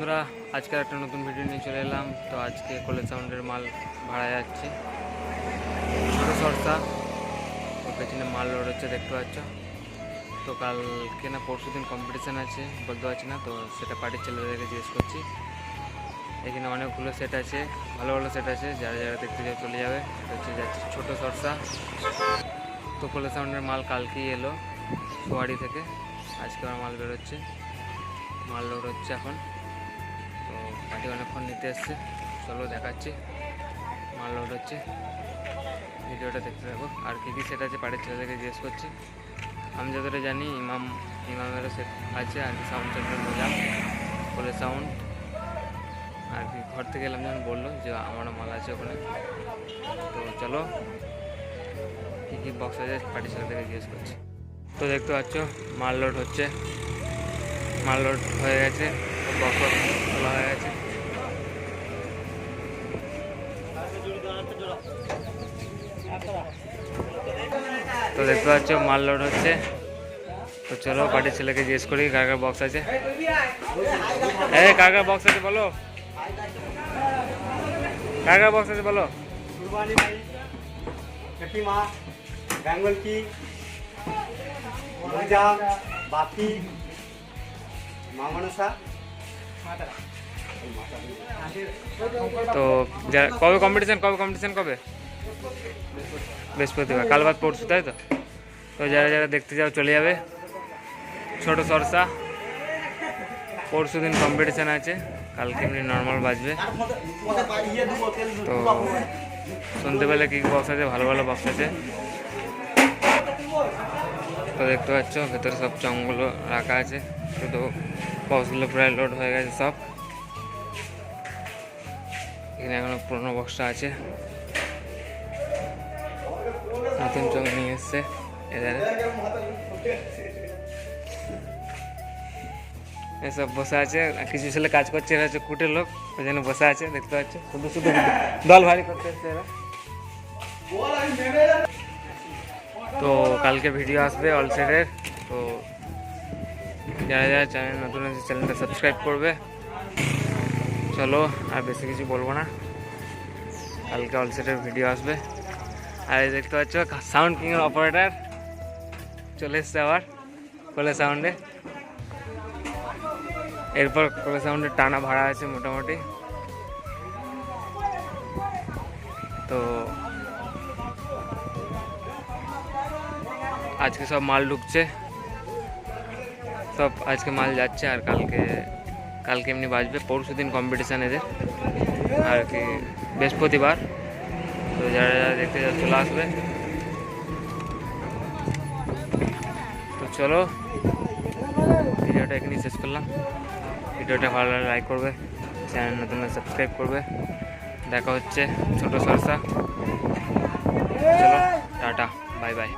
বন্ধুরা, আজকে একটা নতুন ভিডিও নিয়ে চলে এলাম। তো আজকে কলেজ সাউন্ডের মাল ভাড়া যাচ্ছে। ছোটো সরষা, তো পেছনে মাল লোড হচ্ছে দেখতে পাচ্ছ। তো কালকে না পরশু দিন কম্পিটিশান আছে, বলতে পারছি না, তো সেটা পার্টির ছেলেদেরকে জিজ্ঞেস করছি। এখানে অনেকগুলো সেট আছে, ভালো ভালো সেট আছে, যারা যারা দেখতে যাবে চলে যাবে। হচ্ছে যাচ্ছে ছোটো সরষা। তো কলেজ সাউন্ডের মাল কালকেই এলো, সোয়ারি থেকে। আজকে আমার মাল বেরোচ্ছে। মাল লোড হচ্ছে এখন। তো পার্টি অনেকক্ষণ নিতে এসছে। চলো দেখাচ্ছি। মাল লোড হচ্ছে। ভিডিওটা দেখতে থাকো। আর কী কী সেট আছে পাড়ির ছেলেদেরকে জিজ্ঞেস করছি। আমি যতটা জানি, ইমাম, ইমামেরও সেট আছে। আর কি সাউন্ড সেন্টার বললাম বলে সাউন্ড আর কি ঘর থেকে এলাম যখন বলল যে আমারও মাল আছে ওখানে। তো চলো, কী কী বক্স আছে পার্টির ছেলেদেরকে জিজ্ঞেস করছি। তো দেখতে পাচ্ছ, মাল লোড হচ্ছে। মাল লোড হয়ে গেছে। তো দেখতে পাচ্ছ মাল লোড হচ্ছে তো চলো বাড়ির ছেলেকে জিজ্ঞেস করি কার কার বক্স আছে হ্যাঁ কার কার বক্স আছে বলো কার কার বক্স আছে বলো বেঙ্গল কি বাতি মামানসা তো যারা কবে কম্পিটিশন কবে কম্পিটিশন কবে? বৃহস্পতিবার, কাল বাদ পরশু, তাই তো? তো যারা যারা দেখতে যাও, চলে যাবে। ছোট সরসা। পরশু দিন কম্পিটিশান আছে। কালকে এমনি নর্মাল বাজবে। তো শুনতে পেলে কী বক্স আছে, ভালো ভালো বক্স আছে। তো দেখতে পাচ্ছ, ভেতরে সব চংগুলো রাখা আছে। শুধু বক্সগুলো প্রায় লোড হয়ে গেছে সব। এখানে এখনও পুরোনো বক্সটা আছে। নতুন চং নিয়ে এসছে এধারে। এসব বসে আছে কিছু ছেলে কাজ করছে, এরা হচ্ছে কুটের লোক, ওই জন্য বসে আছে, দেখতে পাচ্ছ? শুধু শুধু দল ভারী করতে এসছে এরা। তো কালকে ভিডিও আসবে অলসেটের তো যারা যারা চ্যানেল নতুন আছে, চ্যানেলটা সাবস্ক্রাইব করবে। চলো, আর বেশি কিছু বলব না। কালকে অলসেটের ভিডিও আসবে। আর দেখতে পাচ্ছ সাউন্ড কিংয়ের অপারেটার চলে এসছে আবার, কোলে সাউন্ডে এরপর কোলে সাউন্ডের টানা ভাড়া আছে মোটামুটি। তো আজকে সব মাল ঢুকছে। সব আজকে মাল যাচ্ছে আর কালকে কালকে এমনি বাজবে। পরশু দিন কম্পিটিশান এদের। আর কি, বৃহস্পতিবার। তো যারা যারা দেখতে যারা চলে আসবে। তো চলো, ভিডিওটা এখানেই শেষ করলাম। ভিডিওটা ভালো লাগলে লাইক করবে চ্যানেল নতুন সাবস্ক্রাইব করবে। দেখা হচ্ছে ছোট সরসা। চলো, টাটা বাই বাই